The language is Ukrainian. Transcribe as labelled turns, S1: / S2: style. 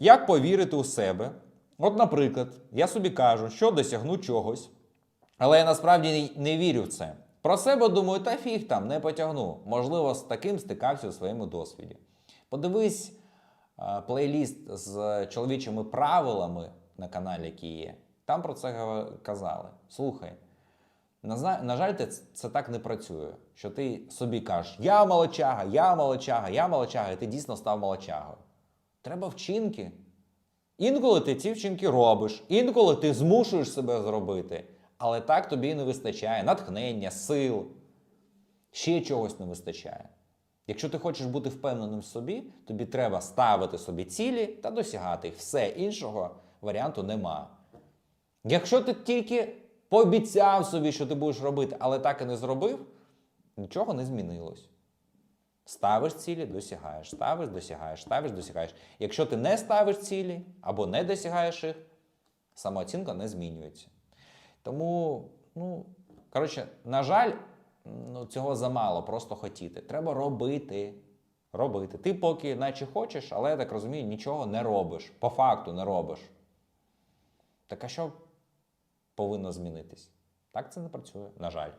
S1: Як повірити у себе? От, наприклад, я собі кажу, що досягну чогось, але я насправді не вірю в це. Про себе думаю, та фіг там не потягну. Можливо, з таким стикався у своєму досвіді. Подивись плейліст з чоловічими правилами на каналі, який є. Там про це казали. Слухай, на, жаль, це так не працює. Що ти собі кажеш, я молочага, я молочага, я молочага, і ти дійсно став молочагою. Треба вчинки. Інколи ти ці вчинки робиш, інколи ти змушуєш себе зробити. Але так тобі не вистачає натхнення, сил, ще чогось не вистачає. Якщо ти хочеш бути впевненим в собі, тобі треба ставити собі цілі та досягати їх. Все іншого варіанту нема. Якщо ти тільки пообіцяв собі, що ти будеш робити, але так і не зробив, нічого не змінилось. Ставиш цілі, досягаєш, ставиш, досягаєш, ставиш, досягаєш. Якщо ти не ставиш цілі або не досягаєш їх, самооцінка не змінюється. Тому, ну, коротше, на жаль, ну, цього замало просто хотіти. Треба робити. Робити. Ти поки наче хочеш, але я так розумію, нічого не робиш. По факту не робиш. Так а що повинно змінитись? Так це не працює, на жаль.